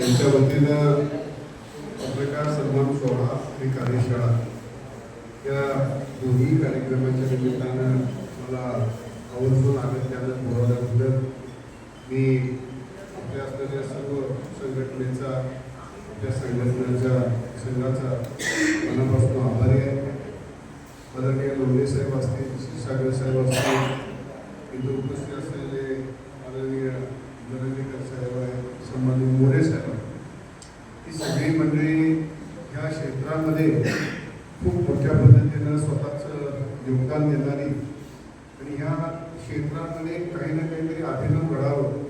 यांच्या वतीनं पत्रकार सन्मान सोहळा आणि कार्यशाळा या दोन्ही कार्यक्रमाच्या निमित्तानं मला आवर्जून आगत्यानं बोलावल्याबद्दल मी आपल्या असलेल्या सर्व संघटनेचा आपल्या संघटनेच्या संघाचा मनापासून आभारी आहे. आदरणीय लोणे साहेब असतील सागर साहेब असतील इथं उपस्थित असलेले आदरणीय जरंगेकर साहेब आहेत संबंधित मोरे साहेब आहेत. ही सगळी मंडळी ह्या क्षेत्रामध्ये खूप मोठ्या पद्धतीनं स्वतःचं योगदान देणारी आणि ह्या क्षेत्रामध्ये काही ना काहीतरी अभिनव घडावं.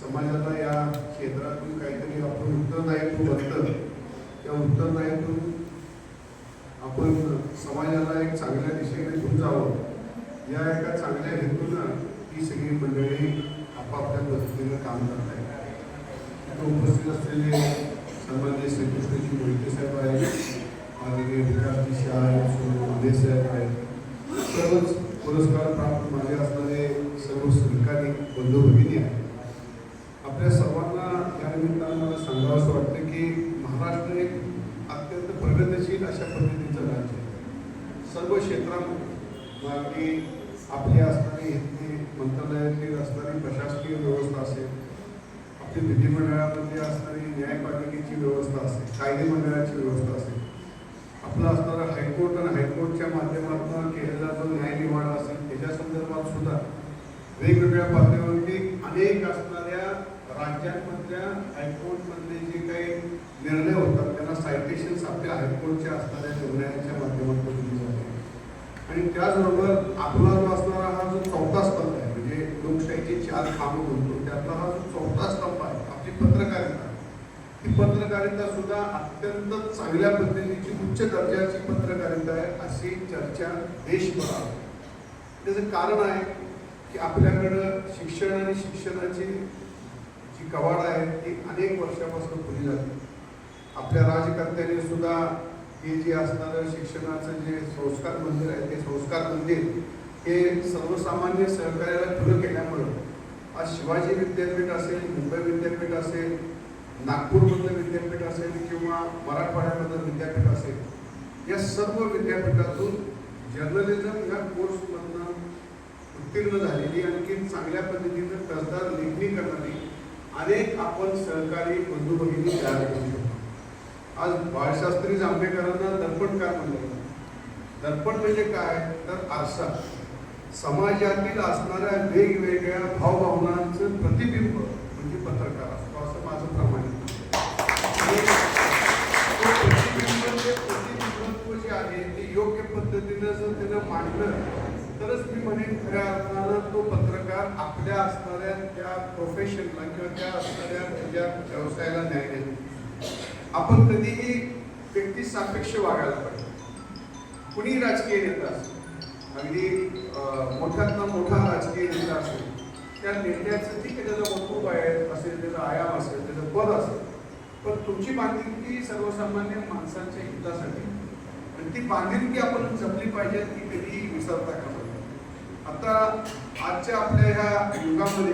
समाजाला या क्षेत्रातून काहीतरी आपण उत्तरदायित्व बनतं. त्या उत्तरदायित्व आपण समाजाला एक चांगल्या दिशेने घेऊन जावं. या एका चांगल्या हेतूनं ही सगळी मंडळी आपापल्या पद्धतीनं काम करत आहेत इथं उपस्थित असलेले सन्माननीय श्रीकृष्णजी मोहिते साहेब आहेत. माननीय विकासजी शाह आहेत साहेब आहेत. सर्वच पुरस्कार प्राप्त मागे असणारे सर्व सहकारी बंधू भगिनी आहेत. आपल्या सर्वांना या निमित्तानं मला सांगावं असं वाटतं की महाराष्ट्र एक अत्यंत प्रगतशील अशा पद्धतीचं राज्य आहे. सर्व क्षेत्रामध्ये मागणी आपली असणारी हिंदी मंत्रालयातील असणारी प्रशासकीय व्यवस्था असेल आपली विधिमंडळामध्ये असणारी न्यायपालिकेची व्यवस्था असेल कायदे मंडळाची व्यवस्था असेल आपलं असणारा हायकोर्ट आणि हायकोर्टच्या माध्यमातून केलेला जो न्यायनिवाडा असेल त्याच्या संदर्भात सुद्धा वेगवेगळ्या पातळीवरती अनेक असणाऱ्या राज्यांमधल्या हायकोर्टमधले जे काही निर्णय होतात त्यांना सायटेशन्स आपल्या हायकोर्टच्या असणाऱ्या निर्णयाच्या माध्यमातून आणि त्याचबरोबर आपला जो असणारा हा जो चौथा स्तंभ आहे म्हणजे लोकशाहीचे चार खांब म्हणतो त्यातला हा जो चौथा स्तंभ आहे आपली पत्रकारिता. ही पत्रकारिता सुद्धा अत्यंत चांगल्या पद्धतीची उच्च दर्जाची पत्रकारिता आहे अशी चर्चा देशभरात. त्याचं कारण आहे की आपल्याकडं शिक्षण आणि शिक्षणाची जी कवाड आहे ती अनेक वर्षापासून खुली जाते आपल्या राजकर्त्यांनी सुद्धा हे जे असणारं शिक्षणाचं जे संस्कार मंदिर आहे ते संस्कार मंदिर हे सर्वसामान्य सहकार्याला खुलं केल्यामुळं आज शिवाजी विद्यापीठ असेल मुंबई विद्यापीठ असेल नागपूरमधलं विद्यापीठ असेल किंवा मराठवाड्यामधलं विद्यापीठ असेल या सर्व विद्यापीठातून जर्नलिझम ह्या कोर्समधनं उत्तीर्ण झालेली आणखी चांगल्या पद्धतीनं कसदार लेखणी करणारी अनेक आपण सहकारी बंधू भगिनी तयार करू आज बाळशास्त्री जांभेकरांना दर्पणकार म्हणलं? दर्पण म्हणजे काय? तर आरसा. समाजातील असणाऱ्या वेगवेगळ्या भावभावनांचं प्रतिबिंब म्हणजे पत्रकार असतो असं माझं प्रमाण आहे. प्रतिबिंब प्रतिबिंबत्व जे आहे ते योग्य पद्धतीनं जर त्यानं मांडलं तरच मी म्हणेन खऱ्या अर्थानं तो पत्रकार आपल्या असणाऱ्या त्या प्रोफेशनला किंवा त्या असणाऱ्या त्याच्या व्यवसायाला न्याय देतो. आपण कधीही व्यक्ती सापेक्ष वागायला पाहिजे. कुणी राजकीय नेता असेल अगदी मोठ्यातला मोठा राजकीय नेता असेल त्या नेत्याचं ठीक आहे त्याचं वक्तव्य आहे असेल त्याचा आयाम असेल त्याचं पद असेल पण तुमची बांधिलकी सर्वसामान्य माणसांच्या हितासाठी. आणि ती बांधिलकी आपण जपली पाहिजे ती कधीही विसरता कामा आता आजच्या आपल्या ह्या युगामध्ये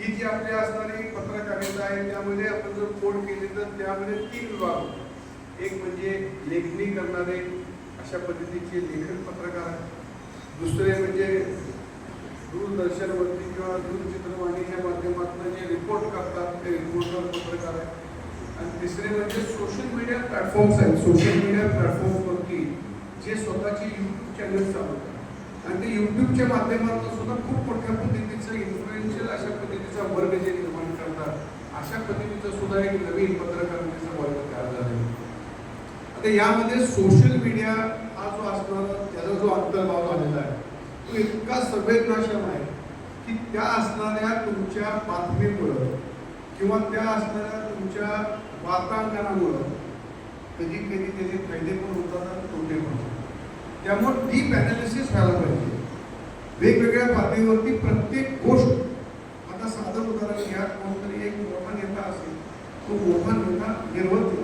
ही जी आपली असणारी पत्रकारिता आहे. त्यामध्ये आपण जर कोड केली तर त्यामध्ये तीन विभाग एक म्हणजे लेखणी करणारे अशा पद्धतीचे लेखन पत्रकार दुसरे म्हणजे दूरदर्शनवरती किंवा दूरचित्रवाणीच्या माध्यमातून जे रिपोर्ट करतात ते रिपोर्टर पत्रकार आहेत. आणि तिसरे म्हणजे सोशल मीडिया प्लॅटफॉर्म्स आहेत. सोशल मीडिया प्लॅटफॉर्मवरती जे स्वतःचे युट्यूब चॅनल चालवतात आणि ते युट्यूबच्या माध्यमातून सुद्धा खूप मोठ्या पद्धतीचं इन्फ्लुएन्शियल अशा पद्धतीचा वर्ग जे निर्माण करतात अशा पद्धतीचं सुद्धा एक नवीन पत्रकारितेचा वर्ग तयार झालेला आता यामध्ये सोशल मीडिया हा जो असणारा त्याचा जो अंतर्भाव झालेला आहे तो इतका संवेदनाक्षम आहे की त्या असणाऱ्या तुमच्या बातमीमुळं किंवा त्या असणाऱ्या तुमच्या वार्तांकनामुळं कधी कधी त्याचे फायदे पण होतात आणि तोटे पण होतात. त्यामुळे डीप अनालिसिस व्हायला पाहिजे. वेगवेगळ्या पातळीवरती प्रत्येक गोष्ट आता साधं उदाहरण घ्या कोणतरी एक मोठा नेता असेल तो मोठा नेता निर्वत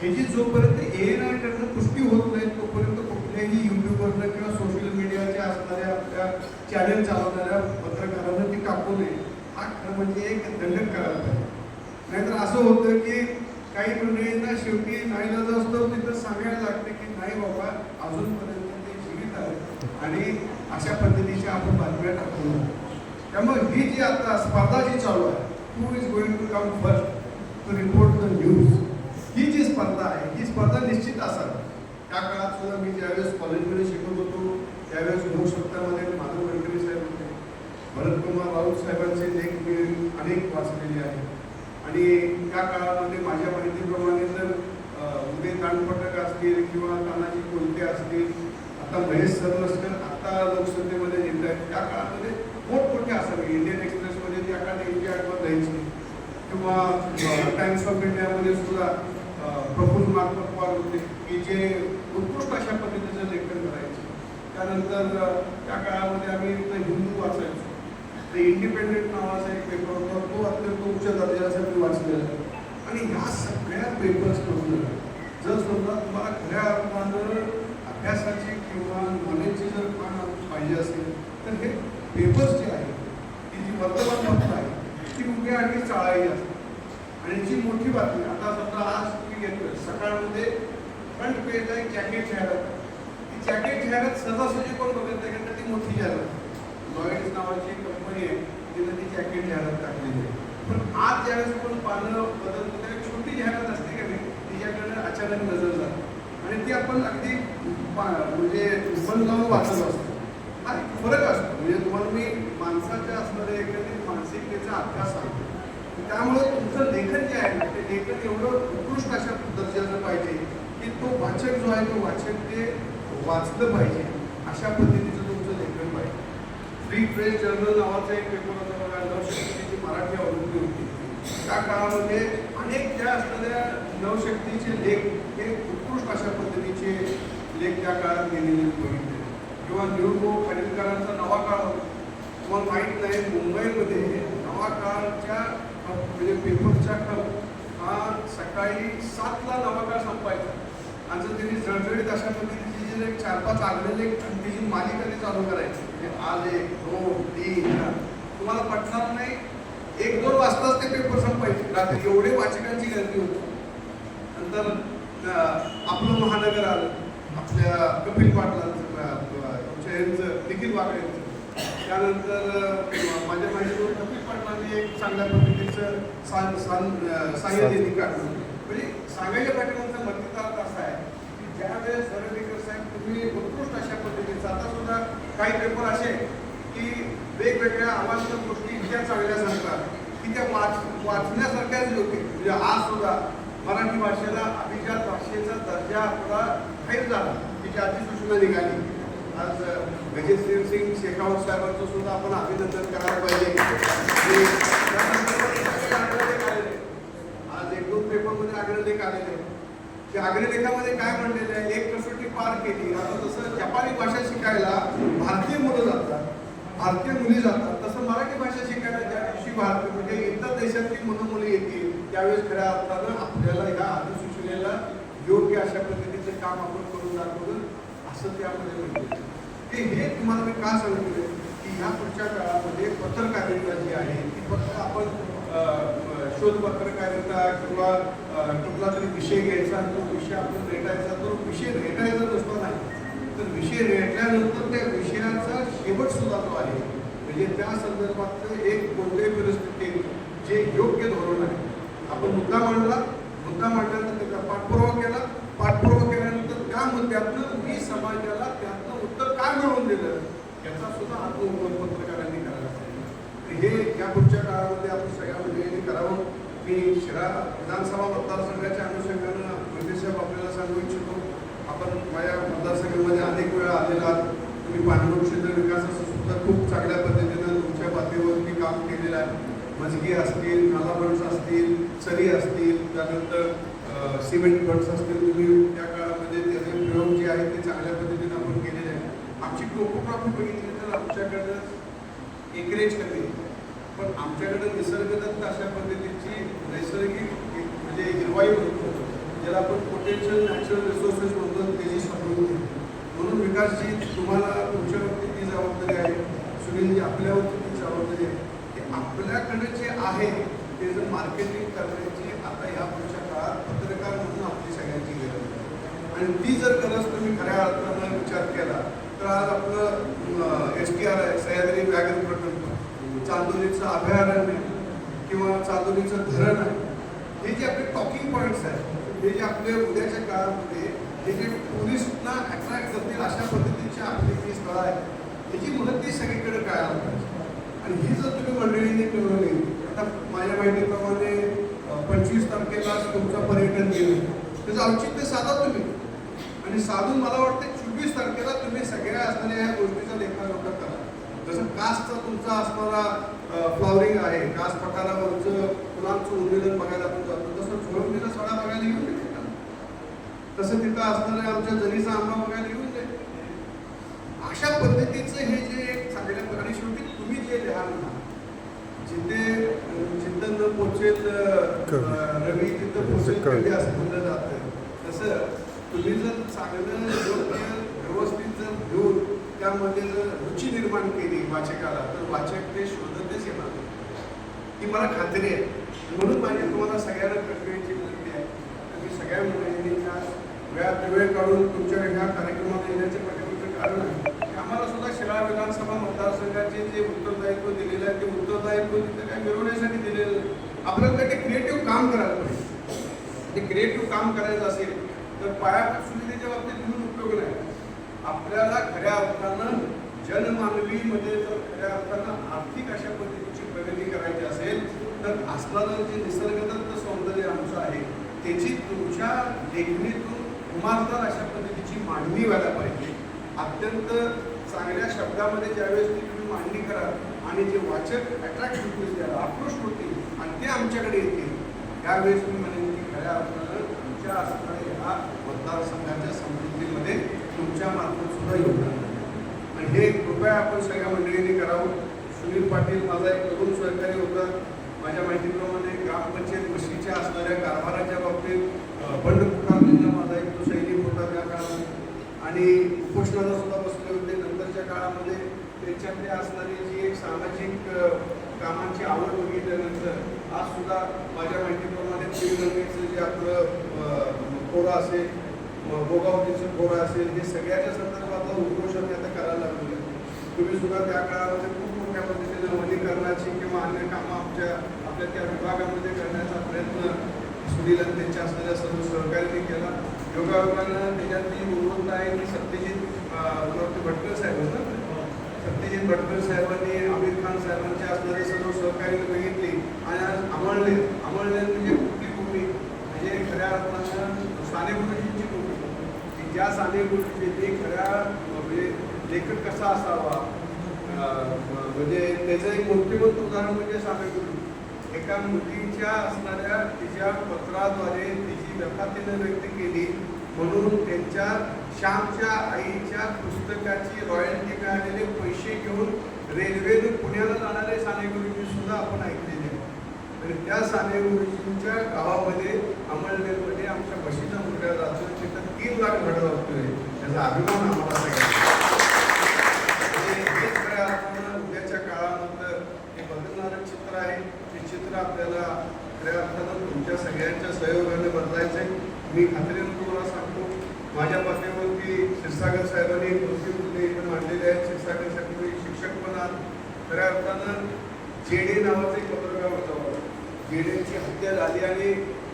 ह्याची जोपर्यंत ए एन आयकडनं पुष्टी होत नाही तोपर्यंत कुठल्याही युट्यूबवरनं किंवा सोशल मीडियाच्या असणाऱ्या आपल्या चॅनल चालवणाऱ्या पत्रकारांना ती कापू नये. हा खरं म्हणजे एक दंडक करायला पाहिजे. नाहीतर असं होतं की काही मंडळींना शेवटी नाही असतो तिथं सांगायला लागते की नाही बाबा अजूनपर्यंत ते जीवित आहेत आणि अशा पद्धतीच्या आपण बातम्या टाकतो. त्यामुळे ही जी आता स्पर्धा जी चालू आहे who is going to come first to report the news ही जी स्पर्धा आहे ही स्पर्धा निश्चित असावी. त्या काळात सुद्धा मी ज्यावेळेस कॉलेजमध्ये शिकत होतो त्यावेळेस लोकसत्तामध्ये माधव गडकरी साहेब होते. भरतकुमार राऊत साहेबांचे लेख मी अनेक वाचलेले आहेत आणि त्या काळामध्ये माझ्या माहितीप्रमाणे तर अं, उदय कानपटक असतील किंवा तानाजी कोलते असतील आता महेश सरलस्कर आता लोकसभेमध्ये येत आहेत. त्या काळामध्ये मोठमोठे असावे इंडियन एक्सप्रेसमध्ये त्या काळात इंडिया आठवत जायचे. किंवा टाइम्स ऑफ इंडियामध्ये सुद्धा प्रफुल्ल मार्फत पवार होते. की जे उत्कृष्ट अशा पद्धतीचं लेखन करायचे. त्यानंतर त्या काळामध्ये आम्ही हिंदू वाचायचो. द इंडिपेंडेंट नावाचा एक पेपर होता. तो अत्यंत उच्च दर्जासाठी वाचलेला आहे. आणि ह्या सगळ्या पेपर्स जर समजा तुम्हाला खऱ्या अर्थानं अभ्यासाची किंवा नॉलेजची जर पान पाहिजे असेल तर हे पेपर्स जे आहेत ती जी वर्तमानपत्र आहे ती उभ्या आणि चाळायची असते. आणि जी मोठी बातमी आता समजा आज तुम्ही घेतोय सकाळमध्ये फ्रंट पेज आहे जॅकेट जाहिरात ती जॅकेट जाहिरात सहजासहजी कोण बघत नाही कारण ती मोठी जाहिरात लॉयड्स नावाची कंपनी आहे तिने ती जॅकेट जाहिरात टाकलेली आहे. पण आज ज्यावेळेस आपण पानं बदलतो ती छोटी असते का नाही तिच्याकडे अचानक नजर जाते. आणि ती आपण अगदी म्हणजे मन लावून वाचत असतो. हा एक फरक असतो. म्हणजे तुम्हाला मी माणसाच्या असणाऱ्या एकंदरीत मानसिकतेचा अभ्यास सांगतो. त्यामुळे तुमचं लेखन जे आहे ते लेखन एवढं उत्कृष्ट अशा दर्जाचं पाहिजे की तो वाचक जो आहे तो वाचक ते वाचलं पाहिजे. अशा पद्धतीचं तुमचं लेखन पाहिजे. फ्री प्रेस जर्नल नावाचा एक पेपर होता बघा नवशक्तीची मराठी आवृत्ती होती. त्या काळामध्ये अनेक त्या असणाऱ्या नवशक्तीचे लेख हे उत्कृष्ट अशा पद्धतीचे लेख त्या काळात गेलेले बघितले. किंवा निरुपो खाडीलकरांचा नवा काळ तुम्हाला माहीत नाही मुंबईमध्ये नवा काळच्या म्हणजे पेपरच्या कल हा सकाळी सातला नवा काळ संपायचा. आणि जर त्यांनी जळजळीत अशा पद्धतीची जे एक चार पाच आलेले आणि मालिका ते चालू करायची. म्हणजे आले दोन तीन तुम्हाला पटणार नाही एक दोन वाजताच ते पेपर संपायचे रात्री एवढे वाचकांची गर्दी होती. नंतर आपलं महानगर आलं. आपल्या कपिल पाटलांचं निखिल वागळेंचं त्यानंतर माझ्या माहितीवर कपिल पाटलांनी एक चांगल्या पद्धतीचं साह्य त्यांनी काढलं. म्हणजे सांगायच्या पाठीमागचा मतितार्थ असा आहे की ज्यावेळेस दरवेकर साहेब तुम्ही उत्कृष्ट अशा पद्धतीचं आता सुद्धा काही पेपर असे की वेगवेगळ्या आवाज गोष्टी इतक्या चांगल्या सांगतात? की त्या वाच वाचण्यासारख्याच योग्य म्हणजे आज सुद्धा मराठी भाषेला अभिजात भाषेचा दर्जा आपला खाईर झाला. तिची अधिसूचना निघाली. आज गजेंद्र सिंग शेखावत साहेबांचं सुद्धा आपण अभिनंदन करायला पाहिजे. आज एक दोन पेपरमध्ये अग्रलेख आलेले. आहेत. त्या अग्रलेखामध्ये काय म्हणलेलं आहे? एक कसोटी पार केली. आता जसं जपानी भाषा शिकायला भारतीय मुली जातात. तसं मराठी भाषा शिकायला ज्या दिवशी भारतीय म्हणजे इतर देशातली मुलं मुली येतील त्यावेळेस खऱ्या अर्थानं आपल्याला ह्या अधिसूचनेला योग्य अशा पद्धतीचं काम आपण करून दाखवलं असं त्यामध्ये म्हणते ते हे तुम्हाला मी का सांगितलं? की ह्या पुढच्या काळामध्ये पत्रकारिता जी आहे ती फक्त आपण शोध पत्रकारिता किंवा कुठला तरी विषय घ्यायचा तो विषय आपण रेटायचा तो विषय रेटायचा नसतो नाही. तर विषय रेटल्यानंतर त्या विषयाचा शेवट सुद्धा तो आहे. म्हणजे त्या संदर्भातलं एक कोणत्याही परिस्थितीत जे योग्य धोरण आहे. आपण मुद्दा मांडला मुद्दा मांडल्यानंतर त्याचा पाठपुरावा केला पाठपुरावा केल्यानंतर त्या मुद्द्यातनं मी समाजाला त्यातनं उत्तर काय मिळवून दिलं याचा सुद्धा आत्मउपयोग पत्रकारांनी करायला पाहिजे हे या पुढच्या काळामध्ये आपण सगळ्या मंडळींनी करावं. मी शिरा विधानसभा मतदारसंघाच्या अनुषंगानं साहेब आपल्याला सांगू इच्छितो. आपण माझ्या मतदारसंघामध्ये अनेक वेळा आलेला आहात. तुम्ही पाणलोट क्षेत्र विकासाचं सुद्धा खूप चांगल्या पद्धतीनं तुमच्या पातळीवरती काम केलेलं आहे. मजगी असतील नालाबंड्स असतील चरी असतील त्यानंतर सिमेंट बंड्स असतील तुम्ही त्या काळामध्ये त्याचे प्रयोग जे आहेत ते चांगल्या पद्धतीनं आपण केलेले आहे आमची टोपोग्राफी बघितली तर आमच्याकडं एकरेज कमी पण आमच्याकडं निसर्गदत्त अशा पद्धतीची नैसर्गिक म्हणजे हिरवाई होतो ज्याला आपण पोटेन्शियल नॅचरल रिसोर्सेस म्हणतो त्याची समृद्धी म्हणून विकासजी तुम्हाला तुमच्यावरती ती जबाबदारी आहे. सुनीलजी आपल्यावरती ती जबाबदारी आहे. की आपल्याकडे जे आहे ते जर मार्केटिंग करण्याची आता या पुढच्या काळात पत्रकार म्हणून आपली सगळ्यांची गरज आहे. आणि ती जर गरज तुम्ही खऱ्या अर्थानं विचार केला तर आज आपलं एस टी आर आहे सह्याद्री व्याघ्र प्रकल्प. चांदोलीचं अभयारण्य किंवा चांदोलीचं धरण आहे. हे जे आपले टॉकिंग पॉईंट्स आहेत हे जे आपले उद्याच्या काळामध्ये हे जे टुरिस्टना अट्रॅक्ट करतील अशा पद्धतीची आपली जी स्थळं आहेत. याची ती सगळीकडे कळायला पाहिजे आणि ही जर तुम्ही मंडळीने मिळवली आता माझ्या माहितीप्रमाणे पंचवीस तारखेला तुमचं पर्यटन गेलं त्याचं औचित्य साधा तुम्ही. आणि साधून मला वाटतं चोवीस तारखेला तुम्ही सगळ्या असणाऱ्या ह्या गोष्टीचा लेखाजोखा करा. जसं कास्टचा तुमचा असणारा फ्लॉवरिंग आहे कास पठारावरचं फुलांचं उन्मिलन बघायला आपण जातो. तसं झोळपणीचा सडा बघायला येऊन तसं तिथं असणाऱ्या आमच्या जरीचा आंबा बघायला येऊन दे. अशा पद्धतीचं हे जे एक चांगल्या आणि शेवटी तुम्ही जे लिहाल ना जिथे जिथं न पोचेल रवी तिथं पोचेल कवी असं म्हणलं जातं. तसं तुम्ही जर चांगलं योग्य व्यवस्थित जर घेऊन त्यामध्ये जर रुची निर्माण केली वाचकाला तर वाचक ते शोधतच येणार ही मला खात्री आहे. म्हणून माझी तुम्हाला सगळ्यांना कळकळीची विनंती आहे. आणि सगळ्या मुलांनी वेळात वेळ काढून तुमच्या ह्या कार्यक्रमात येण्याचे पाठीमागचं कारण आहे. आम्हाला सुद्धा शिराळा विधानसभा मतदारसंघाचे जे उत्तरदायित्व दिलेलं आहे ते उत्तरदायित्व तिथे काय मिळवण्यासाठी दिलेलं नाही. आपल्याला ते क्रिएटिव्ह काम करायला पाहिजे. ते क्रिएटिव्ह काम करायचं असेल तर पायाभूत सुविधेच्या बाबतीत म्हणून उपयोग नाही. आपल्याला खऱ्या अर्थानं जनमानवीमध्ये जर खऱ्या अर्थानं आर्थिक अशा पद्धतीची प्रगती करायची असेल तर असणारं जे निसर्गदत्त सौंदर्य आमचं आहे त्याची तुमच्या लेखणीतून उमारदार अशा पद्धतीची मांडणी व्हायला पाहिजे. अत्यंत चांगल्या शब्दामध्ये ज्यावेळेस ती तुम्ही मांडणी कराल आणि जे वाचक अट्रॅक्ट होतील त्याला आकृष्ट होतील आणि ते आमच्याकडे येतील त्यावेळेस मी म्हणेन की खऱ्या अर्थानं तुमच्या असणाऱ्या ह्या मतदारसंघाच्या समृद्धीमध्ये तुमच्या मार्फत सुद्धा योगदान आहे. आणि हे कृपया आपण सगळ्या मंडळींनी करावं. सुनील पाटील माझा एक तरुण सहकारी होता. माझ्या माहितीप्रमाणे ग्रामपंचायत बशीच्या असणाऱ्या कारभाराच्या बाबतीत अं, बंड पुकारलेला माझा एक तो सैनिक होता त्या काळात आणि उपोषणाला सुद्धा बसले होते. नंतरच्या काळामध्ये त्यांच्यामध्ये असणारी जी एक सामाजिक कामांची आवड बघितल्यानंतर आज सुद्धा माझ्या माहितीप्रमाणे श्रीगंगेचं जे आपलं अं, कोरा असेल गोगावतीचं कोरा असेल हे सगळ्याच्या संदर्भातलं उपोषण मी आता करायला लागलो तुम्ही सुद्धा त्या काळामध्ये खूप मोठ्या पद्धतीने वनीकरणाची किंवा अन्य कामं आमच्या आपल्या त्या विभागामध्ये करण्याचा प्रयत्न सुनील आणि त्यांच्या असलेल्या सर्व सहकार्याने केला. योगायोगानं त्याच्यातली गुणवत्ता आहे की सत्यजित भटकर साहेब आहेत ना? सत्यजित भटकर साहेबांनी आमिर खान साहेबांचे असणारे सर्व सहकार्य बघितली आणि आज आमळले आमळले म्हणजे कुठली भूमी म्हणजे खऱ्या अर्थानं साने गुरुजींची भूमी की ज्या साने ते खऱ्या म्हणजे लेखक कसा असावा? म्हणजे त्याचं एक मूर्तिमंत उदाहरण म्हणजे साने गुरुजी एका मुलीच्या असणाऱ्या तिच्या पत्राद्वारे तिची व्यथा तिने व्यक्त केली. म्हणून त्यांच्या श्यामच्या आईच्या पुस्तकाची रॉयल्टी मिळालेले पैसे घेऊन रेल्वेनं पुण्याला जाणारे साने गुरुजी सुद्धा आपण ऐकलेले आणि त्या साने गुरुजींच्या गावामध्ये अंमलनेरमध्ये आमच्या म्हशीचा मुलगा जातो. तिथं तीन लाख घडं लागतोय त्याचा अभिमान आम्हाला सगळ्यांना आणि हेच खऱ्या अर्थानं उद्याच्या काळामध्ये हे बदलणारं चित्र आहे ते चित्र आपल्याला खऱ्या अर्थानं तुमच्या सगळ्यांच्या सहयोगाने बदलायचं आहे मी खात्रीनं तुम्हाला सांगतो माझ्या पाठीवरती क्षीरसागर साहेबांनी दोन मुद्दे इथे मांडलेले आहेत क्षीरसागर साहेब शिक्षक पण आहात खऱ्या अर्थानं जेडे नावाचं एक पत्रकार होतं जेडेची हत्या झाली आणि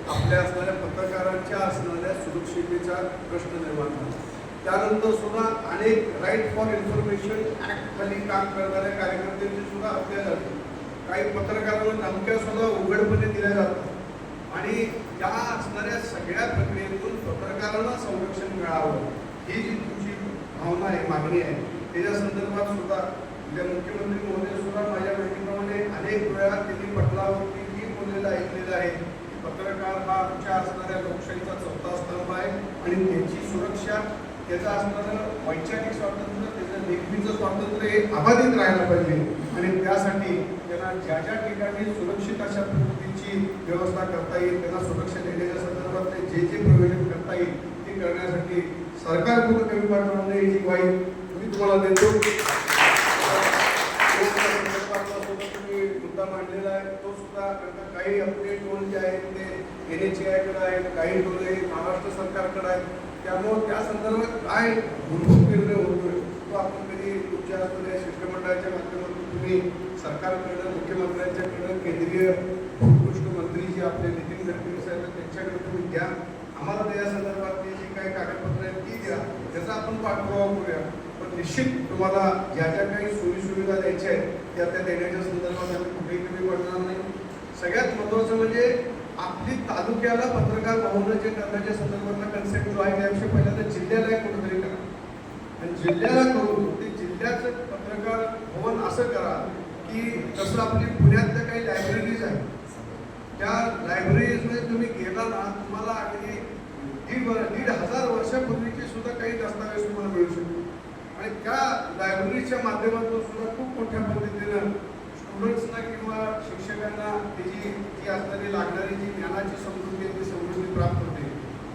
आपल्या असणाऱ्या पत्रकारांच्या असणाऱ्या सुरक्षितेचा प्रश्न निर्माण झाला. त्यानंतर सुद्धा अनेक राईट फॉर इन्फॉर्मेशन ऍक्ट खाली काम करणाऱ्या कार्यकर्त्यांची सुद्धा हत्या झाली. काही पत्रकारांना धमक्या सुद्धा उघडपणे दिल्या जातात. आणि या असणाऱ्या सगळ्या प्रक्रियेतून पत्रकारांना संरक्षण मिळावं ही जी तुमची भावना आहे मागणी आहे त्याच्या संदर्भात सुद्धा म्हणजे मुख्यमंत्री महोदय सुद्धा माझ्या माहितीप्रमाणे अनेक वेळा त्यांनी पटलावरती आपल्याला ऐकलेलं आहे. की पत्रकार हा आमच्या असणाऱ्या लोकशाहीचा चौथा स्तंभ आहे आणि त्याची सुरक्षा त्याचं असणारं वैचारिक स्वातंत्र्य त्याचं लेखणीचं स्वातंत्र्य हे अबाधित राहायला पाहिजे. आणि त्यासाठी त्यांना ज्या ज्या ठिकाणी सुरक्षित अशा पद्धतीची व्यवस्था करता येईल त्यांना सुरक्षा देण्याच्या संदर्भात ते जे जे प्रयोजन करता येईल ते करण्यासाठी सरकार पूर्ण कमी पडणार ही ग्वाही मी तुम्हाला देतो तुम्ही मुद्दा मांडलेला आहे. तो सुद्धा काही आपले टोल जे आहेत ते एन एच आयकडे आहेत काही टोल हे महाराष्ट्र सरकारकडे आहेत. त्यामुळं त्या संदर्भात काय मूलभूत निर्णय होतोय तो आपण कधी तुमच्या असलेल्या शिष्टमंडळाच्या माध्यमातून तुम्ही सरकारकडं मुख्यमंत्र्यांच्याकडं केंद्रीय मंत्री जे आपले नितीन गडकरी साहेब त्यांच्याकडे तुम्ही घ्या आम्हाला त्या संदर्भातली जी काही कागदपत्र आहेत ती द्या. त्याचा आपण पाठपुरावा करूया. निश्चित तुम्हाला ज्या ज्या काही सोयी सुविधा द्यायच्या आहेत त्या त्या देण्याच्या संदर्भात आम्ही कुठेही कमी पडणार नाही. सगळ्यात महत्त्वाचं म्हणजे आपली तालुक्याला पत्रकार भवन करण्याच्या संदर्भातला कन्सेप्ट जो आहे त्याविषयी पहिल्यांदा जिल्ह्याला कुठेतरी करा. आणि जिल्ह्याला करून ते जिल्ह्याचं पत्रकार भवन असं करा की जसं आपली पुण्यातल्या काही लायब्ररीज आहेत त्या लायब्ररीजमध्ये तुम्ही गेला ना तुम्हाला अगदी दीड दीड हजार वर्षापूर्वीचे सुद्धा काही दस्तावेज तुम्हाला मिळू शकतो आणि त्या लायब्ररीच्या माध्यमातून सुद्धा खूप मोठ्या पद्धतीनं स्टुडंट्सना किंवा शिक्षकांना त्याची जी असणारी लागणारी जी ज्ञानाची समृद्धी ती समृद्धी प्राप्त होते.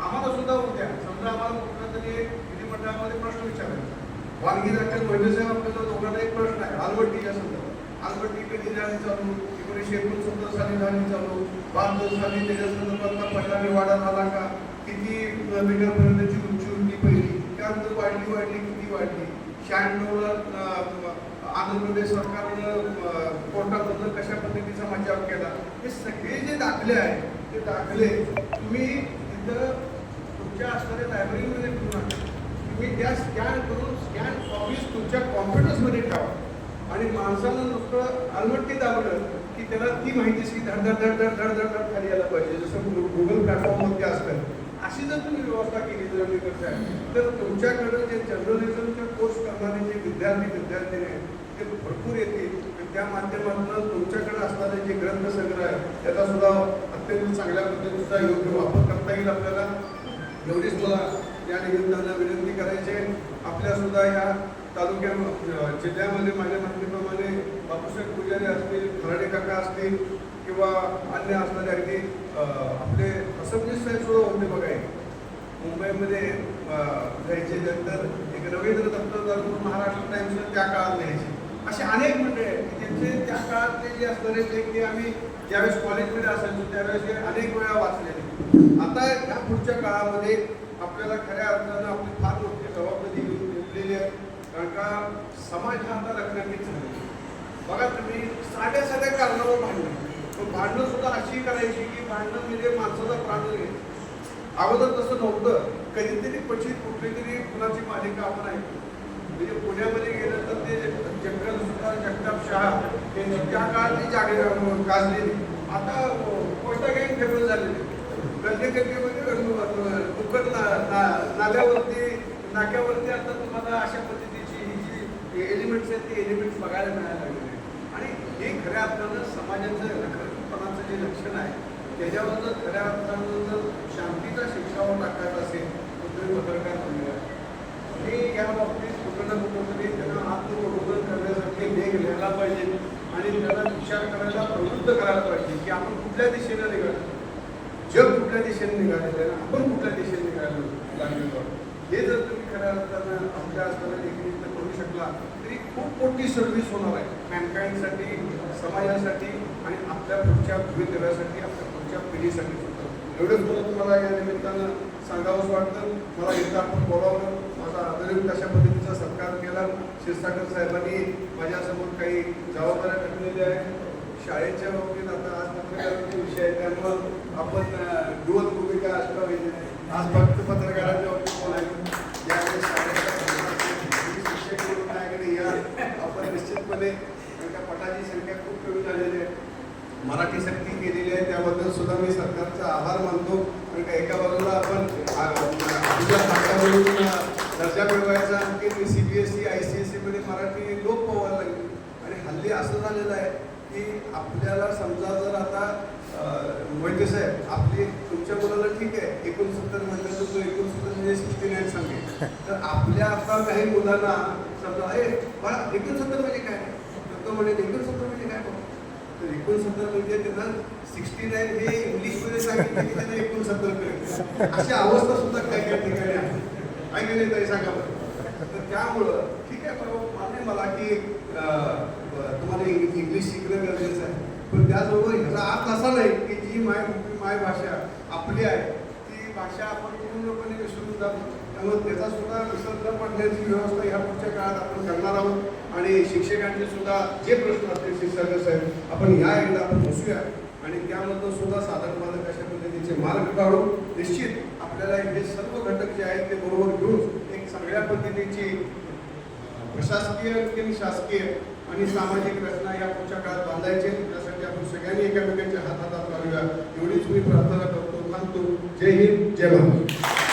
आम्हाला सुद्धा होत्या. समजा आम्हाला कुठला तरी विधिमंडळामध्ये प्रश्न विचारायचा. वानगी दाखल म्हणजे साहेब आपल्याला दोघांना एक प्रश्न आहे. आलवट्टीच्या संदर्भात. आलवट्टी कधी झाली चालू? एकोणीसशे एकोणसत्तर साली झाली चालू? बहात्तर साली त्याच्या संदर्भातला पहिला निवाडा झाला का? किती मीटरपर्यंतची उंची होती पहिली? त्यानंतर वाढली वाढली किती वाढली? शहाण्णवला आंध्र प्रदेश सरकारनं अं, कशा पद्धतीचा बचाव केला हे सगळे जे दाखले आहेत ते दाखले तुम्ही तिथं तुमच्या असणाऱ्या लायब्ररीमध्ये ठेवू तुम्ही त्या स्कॅन करून स्कॅन कॉपीज तुमच्या कॉम्प्युटर्समध्ये ठेवा आणि माणसानं नुसतं अलमट्टी दाबलं की त्याला ती माहिती धड धड धड धड धड धड खाली यायला पाहिजे जसं अशी जर तुम्ही व्यवस्था केली जर आम्ही करताय. तर तुमच्याकडं जे जर्नलिझमचे कोर्स करणारे जे विद्यार्थी विद्यार्थिनी आहेत ते भरपूर येतील. त्या माध्यमातून तुमच्याकडे असणारे जे ग्रंथसंग्रह आहे त्याचा सुद्धा अत्यंत चांगल्या पद्धतीचा योग्य वापर करता येईल आपल्याला. एवढीच मला या निमित्तानं विनंती करायची आपल्यासुद्धा आपल्या सुद्धा या तालुक्या जिल्ह्यामध्ये माझ्या माहितीप्रमाणे बापूसाहेब पुजारी असतील खराडे काका असतील किंवा अन्य असणारे अगदी आपले फसवणीस साहेब सुद्धा होते बघा मुंबईमध्ये जायचे नंतर एक रवींद्र दत्तदार म्हणून महाराष्ट्र टाइम्स त्या काळात लिहायचे. असे अनेक मंडळ आहेत की त्यांचे त्या काळातले जे असणारे ते आम्ही ज्यावेळेस कॉलेजमध्ये असायचो त्यावेळेस अनेक वेळा वाचलेले आता या पुढच्या काळामध्ये आपल्याला खऱ्या अर्थानं आपली फार मोठी जबाबदारी घेऊन घेतलेली आहे. कारण का समाज हा आता रखण्याचीच झाला बघा तुम्ही साध्या साध्या कारणावर भांडणं. भांडणं सुद्धा अशी करायची की भांडणं म्हणजे माणसाचा प्राण घ्यायचं अगोदर तसं नव्हतं. कधीतरी पक्षी कुठली तरी कुणाची मालिका आपण ऐकतो. म्हणजे पुण्यामध्ये गेलं तर ते जगताप सुद्धा जगताप शहा यांची त्या काळातली जागे गाजलेली. आता कोणता काही फेमस झालेली. गल्लेकंडीमध्ये दुःखद ना नाल्यावरती नाक्यावरती आता तुम्हाला अशा पद्धतीची ही जी एलिमेंट्स आहेत ते एलिमेंट्स बघायला मिळायला लागले आणि हे खऱ्या अर्थानं समाजाचं जे लक्षण आहे त्याच्यावर जर खऱ्या अर्थानं जर शांतीचा शिक्षावर टाकायचा असेल तर तुम्ही पत्रकार बनूया हे या बाबतीत कुठं ना कुठंतरी त्यांना आत्मबोधन करण्यासाठी लेख लिहायला पाहिजे आणि त्याला विचार करायला प्रवृत्त करायला पाहिजे की आपण कुठल्या दिशेने निघालो. जग कुठल्या दिशेने निघालेलं आहे आपण कुठल्या दिशेने निघालो लागलेलो आहोत. हे जर तुम्ही खऱ्या अर्थानं आमच्या असताना लेखनित करू शकला तरी खूप मोठी सर्व्हिस होणार आहे. मॅनकाईंडसाठी समाजासाठी आणि आपल्या पुढच्या भवितव्यासाठी आपल्या पुढच्या पिढीसाठी सुद्धा. एवढंच मला तुम्हाला या निमित्तानं सांगावंच वाटतं. मला एकदा आपण बोलावलं. माझा आदरही कशा पद्धतीचा सत्कार केला. क्षीरसागर साहेबांनी माझ्यासमोर काही जबाबदाऱ्या टाकलेल्या आहेत. शाळेच्या बाबतीत आता आज पत्रकारांचा विषय आहे त्यामुळं आपण अं, डुअल भूमिका असला पाहिजे आज फक्त पत्रकारांच्या बाबतीत बोलायचं. मराठी सक्ती केलेली आहे त्याबद्दल सुद्धा मी सरकारचा आभार मानतो. कारण का एका बाजूला आपण दर्जा मिळवायचा आणखी C B S C I C एसमध्ये मराठी लोप पोवायला लागली. आणि हल्ली असं झालेलं आहे की आपल्याला समजा जर आता मोहिते साहेब आपली तुमच्या मुलाला ठीक आहे एकोणसत्तर म्हटलं तर तो एकोणसत्तर म्हणजे सिक्स्टी नाईन सांगेल. तर आपल्या आता काही मुलांना समजा ए बाळा एकोणसत्तर म्हणजे काय? तर तो म्हणे एकोणसत्तर म्हणजे काय? बाबा?" तर एकोणसत्तर म्हणजे त्यांना सिक्स्टी नाईन हे इंग्लिशमध्ये सांगितलं की त्यांना एकोणसत्तर अशी अवस्था सुद्धा काही काही ठिकाणी आहे. आहे की नाही सांगा तर त्यामुळं ठीक आहे बरोबर मान्य मला की तुम्हाला इंग्लिश शिकणं गरजेचं आहे. पण त्याचबरोबर ह्याचा अर्थ असा नाही की जी माय माय भाषा आपली आहे ती भाषा आपण पूर्णपणे विसरून जातो. त्यामुळे त्याचा सुद्धा विसर पडण्याची व्यवस्था ह्या पुढच्या काळात आपण करणार आहोत. आणि शिक्षकांचे सुद्धा जे प्रश्न असतील शिक्षक साहेब आपण या एकदा आपण बसूया. आणि त्यामधून सुद्धा साधन बाधक अशा पद्धतीचे मार्ग काढू निश्चित आपल्याला हे सर्व घटक जे आहेत ते बरोबर घेऊन एक सगळ्या पद्धतीची प्रशासकीय आणि शासकीय आणि सामाजिक रचना या पुढच्या काळात बांधायचे. त्यासाठी आपण सगळ्यांनी एकमेकांच्या हातात हात लावूया एवढीच मी प्रार्थना करतो. थांबतो. जय हिंद. जय महाराष्ट्र